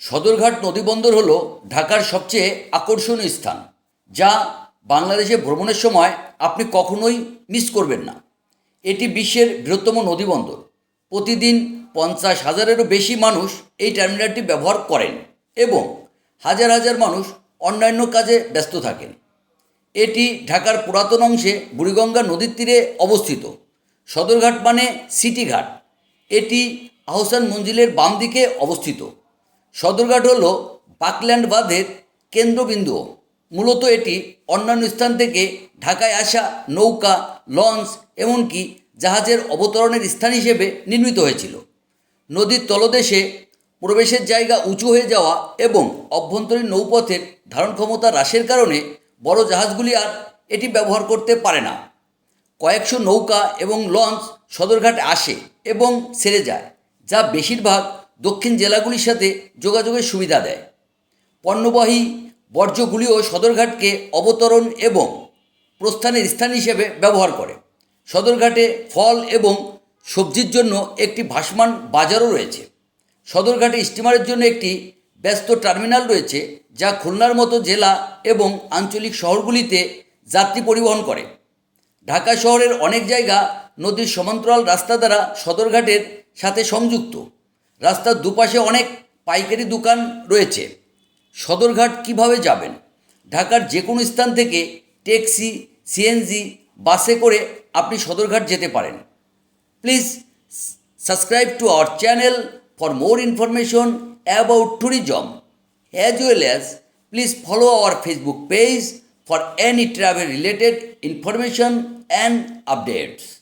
সদরঘাট নদীবন্দর হল ঢাকার সবচেয়ে আকর্ষণীয় স্থান, যা বাংলাদেশে ভ্রমণের সময় আপনি কখনোই মিস করবেন না। এটি বিশ্বের বৃহত্তম নদীবন্দর। প্রতিদিন পঞ্চাশ হাজারেরও বেশি মানুষ এই টার্মিনালটি ব্যবহার করেন এবং হাজার হাজার মানুষ অন্যান্য কাজে ব্যস্ত থাকেন। এটি ঢাকার পুরাতন অংশে বুড়িগঙ্গা নদীর তীরে অবস্থিত। সদরঘাট মানে সিটি ঘাট। এটি আহসান মঞ্জিলের বাম দিকে অবস্থিত। সদরঘাট হল বাকল্যান্ড বাঁধের কেন্দ্রবিন্দু। মূলত এটি অন্যান্য স্থান থেকে ঢাকায় আসা নৌকা, লঞ্চ এমনকি জাহাজের অবতরণের স্থান হিসেবে নির্মিত হয়েছিল। নদীর তলদেশে প্রবেশের জায়গা উঁচু হয়ে যাওয়া এবং অভ্যন্তরীণ নৌপথের ধারণ ক্ষমতা হ্রাসের কারণে বড় জাহাজগুলি আর এটি ব্যবহার করতে পারে না। কয়েকশো নৌকা এবং লঞ্চ সদরঘাটে আসে এবং সেরে যায়, যা বেশিরভাগ দক্ষিণ জেলাগুলির সাথে যোগাযোগের সুবিধা দেয়। পণ্যবাহী বর্জ্যগুলিও সদরঘাটকে অবতরণ এবং প্রস্থানের স্থান হিসেবে ব্যবহার করে। সদরঘাটে ফল এবং সবজির জন্য একটি ভাসমান বাজারও রয়েছে। সদরঘাটে স্টিমারের জন্য একটি ব্যস্ত টার্মিনাল রয়েছে, যা খুলনার মতো জেলা এবং আঞ্চলিক শহরগুলিতে যাত্রী পরিবহন করে। ঢাকা শহরের অনেক জায়গা নদীর সমান্তরাল রাস্তা দ্বারা সদরঘাটের সাথে সংযুক্ত। রাস্তার দুপাশে অনেক পাইকারি দোকান রয়েছে। সদরঘাট কীভাবে যাবেন? ঢাকার যে কোনো স্থান থেকে ট্যাক্সি, সিএনজি, বাসে করে আপনি সদরঘাট যেতে পারেন। Please subscribe to our channel for more information about tourism. as well as please follow our Facebook page for any travel related information and updates.